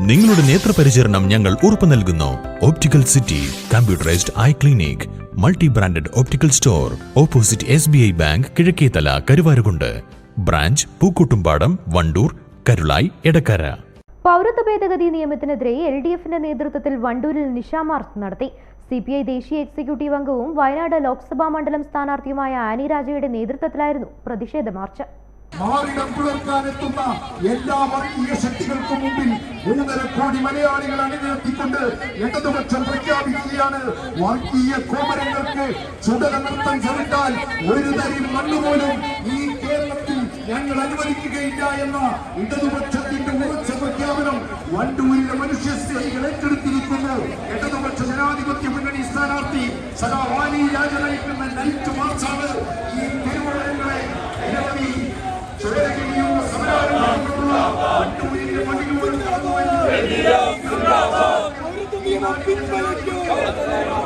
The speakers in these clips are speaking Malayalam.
നിങ്ങളുടെ നേത്രപരിചരണം ഞങ്ങൾ ഉറപ്പു നൽകുന്നു. Optical city computerized eye clinic multi branded optical store opposite S B I bank Kizhakkethala Karuvarakundu branch Pookkottumpadam Wandoor Karulai Edakkara പൗരത്വ ഭേദഗതി നിയമത്തിനെതിരെ എൽ ഡി എഫിന്റെ നേതൃത്വത്തിൽ വണ്ടൂരിൽ നിശാമാർച്ച് നടത്തി. സി പി ഐ ദേശീയ എക്സിക്യൂട്ടീവ് അംഗവും വയനാട് ലോക്സഭാ മണ്ഡലം സ്ഥാനാർത്ഥിയുമായ ആനി രാജയുടെ നേതൃത്വത്തിലായിരുന്നു പ്രതിഷേധ മാർച്ച്. മാറിടം പുലർത്താനെത്തുന്ന എല്ലാ വർഗീയ ശക്തികൾക്കും മുമ്പിൽ മൂന്നര കോടി മലയാളികൾ അണിനിരത്തിക്കൊണ്ട് ഇടതുപക്ഷം പ്രഖ്യാപിക്കുകയാണ്. വർഗീയ കോമരങ്ങൾക്ക് ചുടല നൃത്തം ചവിട്ടാൽ ഒരു തരി മണ്ണുപോലും ഈ കേരളത്തിൽ ഞങ്ങൾ അനുവദിക്കുകയില്ല എന്ന ഇടതുപക്ഷത്തിന്റെ ഉറച്ച പ്രഖ്യാപനം വണ്ടൂരിലെ മനുഷ്യ സ്നേഹികൾ ഏറ്റെടുത്തിരിക്കുന്നു. ഇടതുപക്ഷ ജനാധിപത്യ മുന്നണി സ്ഥാനാർത്ഥി സദാ വാണി രാജ നയിക്കുന്ന നൈറ്റ് Kavratanlar hakkı!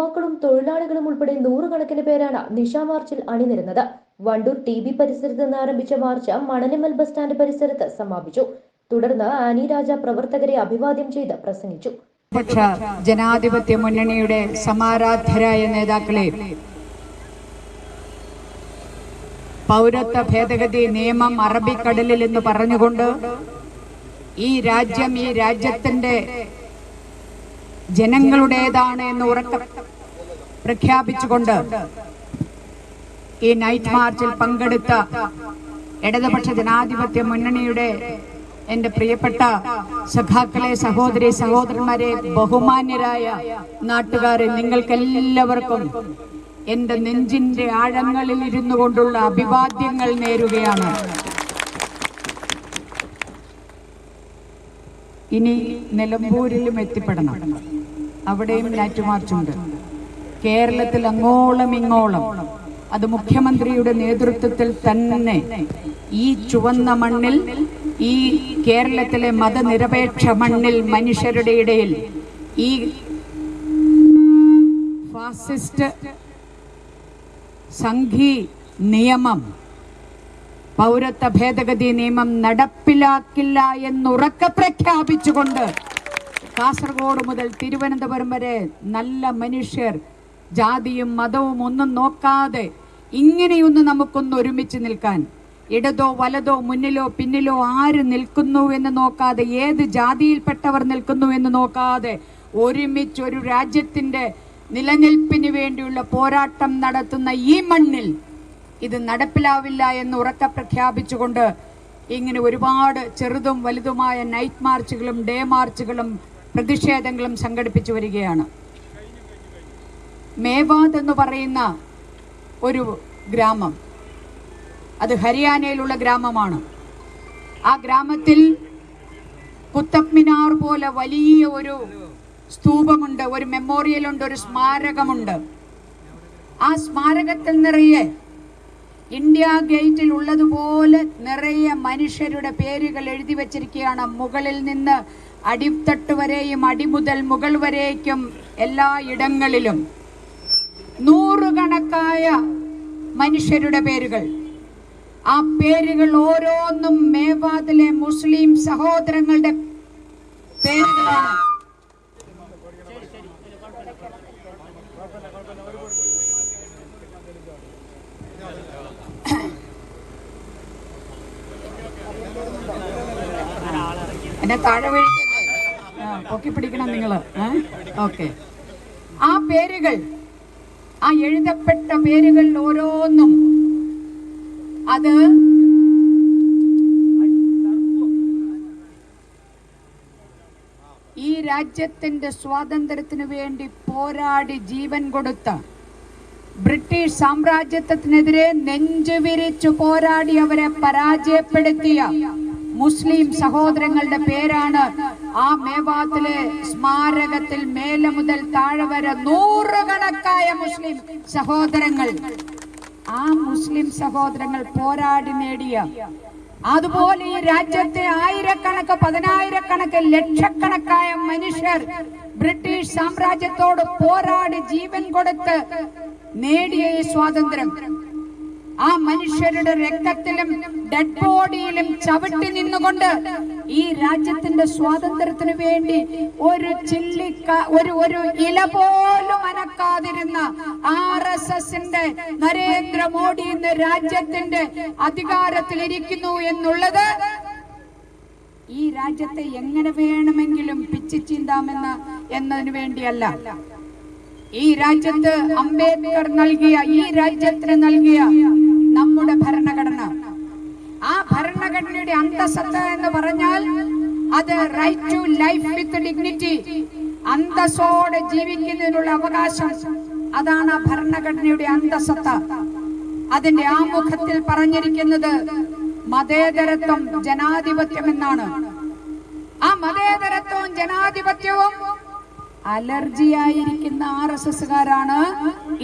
യുവാക്കളും തൊഴിലാളികളും ഉൾപ്പെടെ നൂറുകണക്കിന് പേരാണ് നിശാ മാർച്ചിൽ അണിനിരുന്നത്. വണ്ടൂർ ടി ബി പരിസരത്ത് നിന്ന് ആരംഭിച്ച മാർച്ച് മണലിമൽ ബസ് സ്റ്റാൻഡ് പരിസരത്ത് സമാപിച്ചു. തുടർന്ന് ആനി രാജ പ്രവർത്തകരെ അഭിവാദ്യം ചെയ്ത് പ്രസംഗിച്ചു. ജനാധിപത്യ മുന്നണിയുടെ സമാരാധ്യരായ നേതാക്കളെ പൗരത്വ ഭേദഗതി നിയമം അറബിക്കടലിൽ എന്ന് പറഞ്ഞുകൊണ്ട് ഈ രാജ്യം ഈ രാജ്യത്തിന്റെ ജനങ്ങളുടേതാണ് എന്ന് ഉറക്ക പ്രഖ്യാപിച്ചുകൊണ്ട് ഈ നൈറ്റ് മാർച്ചിൽ പങ്കെടുത്ത ഇടതുപക്ഷ ജനാധിപത്യ മുന്നണിയുടെ എന്റെ പ്രിയപ്പെട്ട സഖാക്കളെ സഹോദരി സഹോദരന്മാരെ ബഹുമാന്യരായ നാട്ടുകാരെ നിങ്ങൾക്കെല്ലാവർക്കും എന്റെ നെഞ്ചിന്റെ ആഴങ്ങളിൽ ഇരുന്നു കൊണ്ടുള്ള അഭിവാദ്യങ്ങൾ നേരുകയാണ്. ഇനി നിലമ്പൂരിലും എത്തിപ്പെടണം. അവിടെയും നൈറ്റ് മാർച്ചുണ്ട് കേരളത്തിൽ അങ്ങോളം ഇങ്ങോളം. അത് മുഖ്യമന്ത്രിയുടെ നേതൃത്വത്തിൽ തന്നെ ഈ ചുവന്ന മണ്ണിൽ ഈ കേരളത്തിലെ മതനിരപേക്ഷ മണ്ണിൽ മനുഷ്യരുടെ ഇടയിൽ ഈ ഫാസിസ്റ്റ് സംഘി നിയമം പൗരത്വ ഭേദഗതി നിയമം നടപ്പിലാക്കില്ല എന്നുറക്കെ പ്രഖ്യാപിച്ചുകൊണ്ട് കാസർഗോഡ് മുതൽ തിരുവനന്തപുരം വരെ നല്ല മനുഷ്യർ ജാതിയും മതവും ഒന്നും നോക്കാതെ ഇങ്ങനെയൊന്ന് നമുക്കൊന്ന് ഒരുമിച്ച് നിൽക്കാൻ. ഇടതോ വലതോ മുന്നിലോ പിന്നിലോ ആര് നിൽക്കുന്നു എന്ന് നോക്കാതെ ഏത് ജാതിയിൽപ്പെട്ടവർ നിൽക്കുന്നു എന്ന് നോക്കാതെ ഒരുമിച്ച് ഒരു രാജ്യത്തിന്റെ നിലനിൽപ്പിന് വേണ്ടിയുള്ള പോരാട്ടം നടത്തുന്ന ഈ മണ്ണിൽ ഇത് നടപ്പിലാവില്ല എന്ന് ഉറക്ക പ്രഖ്യാപിച്ചുകൊണ്ട് ഇങ്ങനെ ഒരുപാട് ചെറുതും വലുതുമായ നൈറ്റ് മാർച്ചുകളും ഡേ മാർച്ചുകളും പ്രതിഷേധങ്ങളും സംഘടിപ്പിച്ചു വരികയാണ്. മേവാദ് എന്ന് പറയുന്ന ഒരു ഗ്രാമം. അത് ഹരിയാനയിലുള്ള ഗ്രാമമാണ്. ആ ഗ്രാമത്തിൽ കുത്തബ് മിനാർ പോലെ വലിയ ഒരു സ്തൂപമുണ്ട് ഒരു മെമ്മോറിയൽ ഉണ്ട് ഒരു സ്മാരകമുണ്ട്. ആ സ്മാരകത്തിൽ നിറയെ ഇന്ത്യ ഗേറ്റിൽ ഉള്ളതുപോലെ നിറയെ മനുഷ്യരുടെ പേരുകൾ എഴുതി വച്ചിരിക്കുകയാണ്. മുകളിൽ നിന്ന് അടിത്തട്ട് വരെയും അടിമുതൽ മുകൾ വരേക്കും എല്ലാ ഇടങ്ങളിലും. നൂറുകണക്കായ മനുഷ്യരുടെ പേരുകൾ. ആ പേരുകൾ ഓരോന്നും മേവാതിലെ മുസ്ലിം സഹോദരങ്ങളുടെ പേരുകളാണ്. എന്നെ താഴെ വീഴ്ത്തല്ലേ ആ, പൊക്കി പിടിക്കണം നിങ്ങൾ ഓക്കെ. ആ പേരുകൾ ആ എഴുതപ്പെട്ട പേരുകൾ ഓരോന്നും അത് ഈ രാജ്യത്തിന്റെ സ്വാതന്ത്ര്യത്തിനു വേണ്ടി പോരാടി ജീവൻ കൊടുത്ത ബ്രിട്ടീഷ് സാമ്രാജ്യത്വത്തിനെതിരെ നെഞ്ചു വിരിച്ചു പോരാടി അവരെ പരാജയപ്പെടുത്തിയ മുസ്ലിം സഹോദരങ്ങളുടെ പേരാണ് ആ മേവാത്തിലെ സ്മാരകത്തിൽ മേലെ മുതൽ താഴെ വരെ നൂറുകണക്കായ മുസ്ലിം സഹോദരങ്ങൾ. ആ മുസ്ലിം സഹോദരങ്ങൾ പോരാടി നേടിയ അതുപോലെ ഈ രാജ്യത്തെ ആയിരക്കണക്ക് പതിനായിരക്കണക്ക് ലക്ഷക്കണക്കായ മനുഷ്യർ ബ്രിട്ടീഷ് സാമ്രാജ്യത്തോട് പോരാടി ജീവൻ കൊടുത്ത് നേടിയ ഈ സ്വാതന്ത്ര്യം. ആ മനുഷ്യരുടെ രക്തത്തിലും ഡെഡ് ബോഡിയിലും ചവിട്ടി നിന്നുകൊണ്ട് ഈ രാജ്യത്തിന്റെ സ്വാതന്ത്ര്യത്തിന് വേണ്ടി ഒരു ചില്ലിക്ക ഒരു ഒരു ഇല പോലും അനക്കാതിരുന്ന ആർ എസ് എസിന്റെ നരേന്ദ്രമോദി ഇന്ന് രാജ്യത്തിന്റെ അധികാരത്തിൽ ഇരിക്കുന്നു എന്നുള്ളത് ഈ രാജ്യത്തെ എങ്ങനെ വേണമെങ്കിലും പിച്ചു ചീന്താമെന്ന എന്നതിന് വേണ്ടിയല്ല. ഈ രാജ്യത്ത് അംബേദ്കർ നൽകിയ ഈ രാജ്യത്തിന് നൽകിയ നമ്മുടെ ഭരണഘടന ആ ഭരണഘടനയുടെ അന്തസത്ത എന്ന് പറഞ്ഞാൽ അത് right to life with dignity അന്തസ്സോടെ ജീവിക്കുന്നതിനുള്ള അവകാശം. അതാണ് ഭരണഘടനയുടെ അന്തസ്സത്ത അതിന്റെ ആമുഖത്തിൽ പറഞ്ഞിരിക്കുന്നത് മതേതരത്വം ജനാധിപത്യം എന്നാണ് ആ മതേതരത്വവും ജനാധിപത്യവും അലർജിയായിരിക്കുന്ന ആർ എസ് എസ്സുകാരാണ്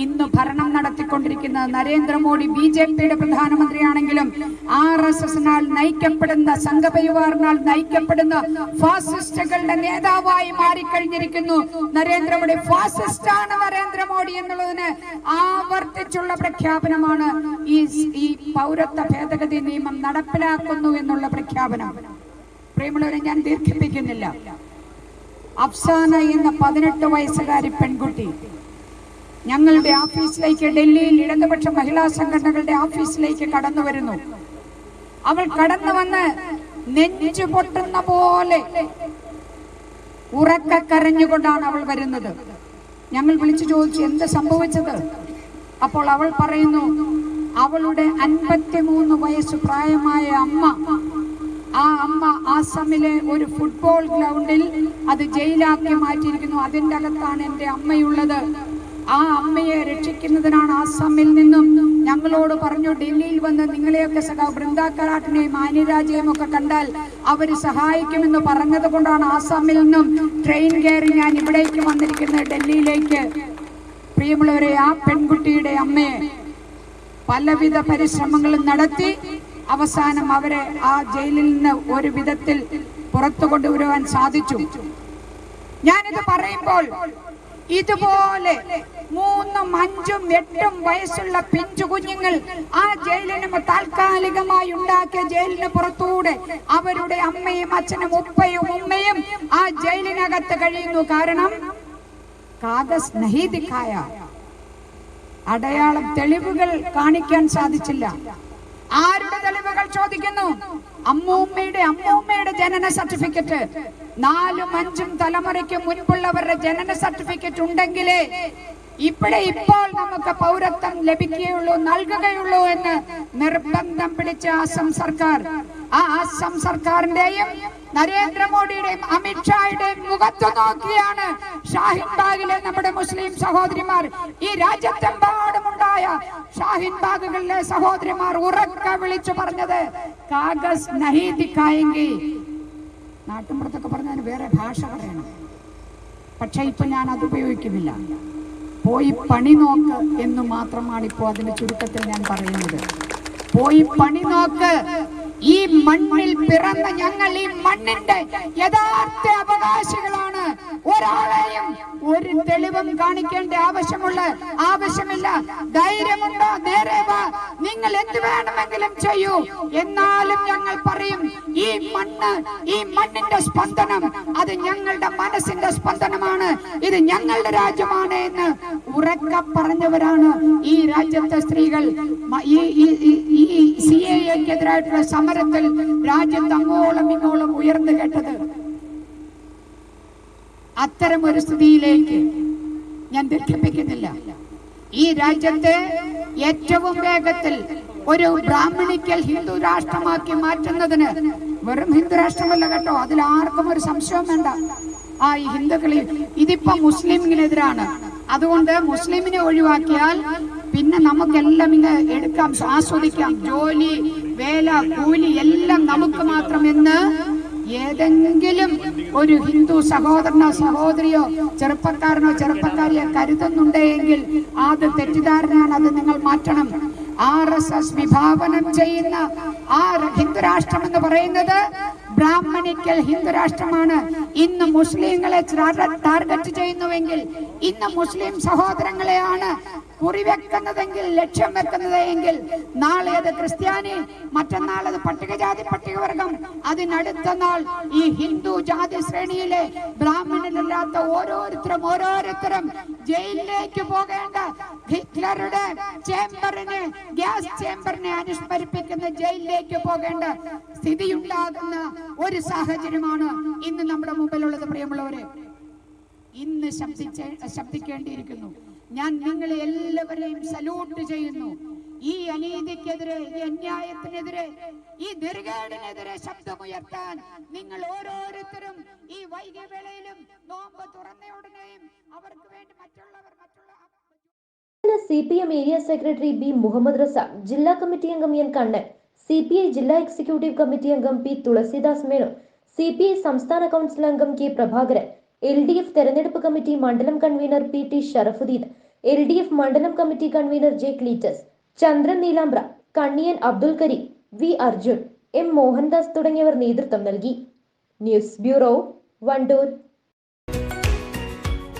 ഇന്ന് ഭരണം നടത്തിക്കൊണ്ടിരിക്കുന്നത്. നരേന്ദ്രമോദി ബി ജെ പിയുടെ പ്രധാനമന്ത്രിയാണെങ്കിലും ആർ എസ് എസിനാൽ നയിക്കപ്പെടുന്ന സംഘപരിവാറിനാൽ നയിക്കപ്പെടുന്ന ഫാസിസ്റ്റുകളുടെ നേതാവായി മാറിക്കഴിഞ്ഞിരിക്കുന്നു. നരേന്ദ്രമോദി ഫാസിസ്റ്റ് ആണ് നരേന്ദ്രമോദി എന്നുള്ളതിന് ആവർത്തിച്ചുള്ള പ്രഖ്യാപനമാണ് ഈ ഈ പൗരത്വ ഭേദഗതി നിയമം നടപ്പിലാക്കുന്നു എന്നുള്ള പ്രഖ്യാപനം. പ്രിയമുള്ളവരെ ഞാൻ ദീർഘിപ്പിക്കുന്നില്ല. അഫ്സാന എന്ന പതിനെട്ട് വയസ്സുകാരി പെൺകുട്ടി. ഞങ്ങളുടെ ഓഫീസിലേക്ക് ഡൽഹിയിൽ ഇടതുപക്ഷ മഹിളാ സംഘടനകളുടെ ഓഫീസിലേക്ക് കടന്നു വരുന്നു. അവൾ കടന്നു വന്ന് നെഞ്ചു പൊട്ടുന്ന പോലെ ഉറക്ക കരഞ്ഞുകൊണ്ടാണ് അവൾ വരുന്നത്. ഞങ്ങൾ വിളിച്ചു ചോദിച്ചു എന്ത് സംഭവിച്ചത്? അപ്പോൾ അവൾ പറയുന്നു അവളുടെ അൻപത്തിമൂന്ന് വയസ്സ് പ്രായമായ അമ്മ ആ അമ്മ ആസാമിലെ ഒരു ഫുട്ബോൾ ഗ്രൗണ്ടിൽ അത് ജയിലാക്കി മാറ്റിയിരിക്കുന്നു. അതിന്റെ അകത്താണ് എന്റെ അമ്മയുള്ളത്. ആ അമ്മയെ രക്ഷിക്കുന്നതിനാണ് ആസാമിൽ നിന്നും ഞങ്ങളോട് പറഞ്ഞു ഡൽഹിയിൽ വന്ന് നിങ്ങളെയൊക്കെ സഖാ ബൃന്ദ ആനിരാജയും ഒക്കെ കണ്ടാൽ അവർ സഹായിക്കുമെന്ന് പറഞ്ഞത് കൊണ്ടാണ് ആസാമിൽ നിന്നും ട്രെയിൻ കയറി ഞാൻ ഇവിടേക്ക് വന്നിരിക്കുന്നത് ഡൽഹിയിലേക്ക്. പ്രിയമുള്ളവരെ ആ പെൺകുട്ടിയുടെ അമ്മയെ പലവിധ പരിശ്രമങ്ങളും നടത്തി അവസാനം അവരെ ആ ജയിലിൽ നിന്ന് ഒരു വിധത്തിൽ പുറത്തു കൊണ്ടുവരുവാൻ സാധിച്ചു. ഞാനിത് പറയുമ്പോൾ ഇതുപോലെ മൂന്നും അഞ്ചും എട്ടും വയസ്സുള്ള പിഞ്ചു കുഞ്ഞുങ്ങൾ ആ ജയിലിന് താൽക്കാലികമായി ഉണ്ടാക്കിയ ജയിലിന് പുറത്തൂടെ അവരുടെ അമ്മയും അച്ഛനും ഉപ്പയും ഉമ്മയും ആ ജയിലിനകത്ത് കഴിയുന്നു. കാരണം കാഗസ് നഹി ദിഖായ അടയാളം തെളിവുകൾ കാണിക്കാൻ സാധിച്ചില്ല. ചോദിക്കുന്നു അമ്മൂമ്മയുടെ അമ്മൂമ്മയുടെ ജനന സർട്ടിഫിക്കറ്റ്. നാലും അഞ്ചും തലമുറയ്ക്ക് മുൻപുള്ളവരുടെ ജനന സർട്ടിഫിക്കറ്റ് ഉണ്ടെങ്കിലേ ഇവിടെ ഇപ്പോൾ നമുക്ക് പൗരത്വം ലഭിക്കുകയുള്ളൂ നൽകുകയുള്ളൂ എന്ന് നിർബന്ധം പിടിച്ച അസം സർക്കാർ. ആ അസം സർക്കാരിന്റെയും നരേന്ദ്രമോദിയുടെയും അമിത്ഷായുടെയും മുഖത്ത് നോക്കിയാണ് ഷാഹിൻ ബാഗിലെ നമ്മുടെ മുസ്ലിം സഹോദരിമാർ. ഈ രാജ്യത്തെമ്പാടുമുണ്ടായ ഷാഹിൻ ബാഗുകളിലെ സഹോദരിമാർ ഉറക്ക വിളിച്ചു പറഞ്ഞത് കാഗസ് നഹി ദിക്കായെങ്കിൽ നാട്ടുമ്പുറത്തൊക്കെ പറഞ്ഞതിന് വേറെ ഭാഷ പറയണം. പക്ഷെ ഇപ്പൊ ഞാൻ അത് ഉപയോഗിക്കുന്നില്ല. പോയി പണി നോക്ക് എന്ന് മാത്രമാണ് ഇപ്പോൾ അതിന് ചുരുക്കത്തിൽ ഞാൻ പറയുന്നത്. പോയി പണി നോക്ക് ഈ മണ്ണിൽ പിറന്ന ഞങ്ങൾ ഈ മണ്ണിന്റെ യഥാർത്ഥ അവകാശികളാണ്. ഒരാളെയും ഒരു തെളിവും കാണിക്കേണ്ട ആവശ്യമുള്ള ആവശ്യമില്ല. ധൈര്യമുണ്ടോ? എന്ത് വേണമെങ്കിലും ചെയ്യൂ. എന്നാലും ഞങ്ങൾ പറയും ഈ മണ്ണ് ഈ മണ്ണിന്റെ സ്പന്ദനം അത് ഞങ്ങളുടെ മനസ്സിന്റെ സ്പന്ദനമാണ്. ഇത് ഞങ്ങളുടെ രാജ്യമാണ് എന്ന് ഉറക്ക പറഞ്ഞവരാണ് ഈ രാജ്യത്തെ സ്ത്രീകൾ. ഈ സി എക്കെതിരായിട്ടുള്ള സമരത്തിൽ രാജ്യത്ത് അങ്ങോളം ഇങ്ങോളം ഉയർന്നു കേട്ടത് അത്തരം ഒരു സ്ഥിതിയിലേക്ക് ഞാൻ ദീർഘിപ്പിക്കുന്നില്ല. ഈ രാജ്യത്തെ ഏറ്റവും വേഗത്തിൽ ഒരു ബ്രാഹ്മണിക്കൽ ഹിന്ദു രാഷ്ട്രമാക്കി മാറ്റുന്നതിന് വെറും ഹിന്ദു രാഷ്ട്രമല്ല കേട്ടോ അതിൽ ആർക്കും ഒരു സംശയം വേണ്ട. ആ ഈ ഹിന്ദുക്കളിൽ ഇതിപ്പോ മുസ്ലിമിനെതിരാണ്. അതുകൊണ്ട് മുസ്ലിമിനെ ഒഴിവാക്കിയാൽ പിന്നെ നമുക്കെല്ലാം ഇങ്ങ് എടുക്കാം ആസ്വദിക്കാം. ജോലി വേല കൂലി എല്ലാം നമുക്ക് മാത്രം എന്ന് ഏതെങ്കിലും ഒരു ഹിന്ദു സഹോദരനോ സഹോദരിയോ ചെറുപ്പക്കാരനോ ചെറുപ്പക്കാരിയോ കരുതുന്നുണ്ടെങ്കിൽ അത് തെറ്റിദ്ധാരണയാണ് അത്. നിങ്ങൾ മാറ്റണം. ആർ എസ് എസ് വിഭാവനം ചെയ്യുന്ന ആ ഹിന്ദുരാഷ്ട്രം എന്ന് പറയുന്നത് ബ്രാഹ്മണിക്കൽ ഹിന്ദുരാഷ്ട്രമാണ്. ഇന്ന് മുസ്ലിങ്ങളെ ടാർഗറ്റ് ചെയ്യുന്നുവെങ്കിൽ ഇന്ന് മുസ്ലിം സഹോദരങ്ങളെയാണ് കുറിവെക്കുന്നതെങ്കിൽ ലക്ഷ്യം വെക്കുന്നത് എങ്കിൽ നാളെ അത് ക്രിസ്ത്യാനി മറ്റന്നാൾ അത് പട്ടികജാതി പട്ടികവർഗം. അതിനടുത്ത നാൾ ഈ ഹിന്ദു ജാതി ശ്രേണിയിലെ ബ്രാഹ്മണനില്ലാത്ത ഓരോരുത്തരും ഓരോരുത്തരും ജയിലിലേക്ക് പോകേണ്ട ഹിറ്റ്ലറുടെ ചേംബറിനെ ഗ്യാസ് ചേംബറിനെ അനുസ്മരിപ്പിക്കുന്ന ജയിലിലേക്ക് പോകേണ്ട സ്ഥിതിയുണ്ടാകുന്ന ഒരു സാഹചര്യമാണ് ഇന്ന് നമ്മുടെ മുമ്പിലുള്ളത് പ്രിയമുള്ളവരെ. ഇന്ന് ശബ്ദിച്ച ശബ്ദിക്കേണ്ടിയിരിക്കുന്നു. ഞാൻ നിങ്ങളെ എല്ലാവരെയും സല്യൂട്ട് ചെയ്യുന്നു. ഈ അനീതിക്കെതിരെ ഈ അന്യായത്തിനെതിരെ ഈ ദീർഘേടിനെതിരെ ശബ്ദമുയർത്താൻ നിങ്ങൾ ഓരോരുത്തരും ഈ വൈകിയ വേളയിലും നോമ്പ് തുറന്ന ഉടനെയും അവർക്ക് വേണ്ടി മറ്റുള്ളവർ മറ്റുള്ള C P M area secretary B Muhammad Razak ജില്ലാ കമ്മിറ്റി അംഗം N Kannan C P I ജില്ലാ എക്സിക്യൂട്ടീവ് കമ്മിറ്റി അംഗം P Thulasidas Menon C P I സംസ്ഥാന കൗൺസിൽ അംഗം K Prabhakaran L D F തെരഞ്ഞെടുപ്പ് കമ്മിറ്റി മണ്ഡലം convener P T Sharafuddin L D F മണ്ഡലം committee convener J Cletus Chandran Neelambra Kanniyan Abdul Karim V Arjun M Mohandas തുടങ്ങിയവർ നേതൃത്വം നൽകി. News bureau Wandoor.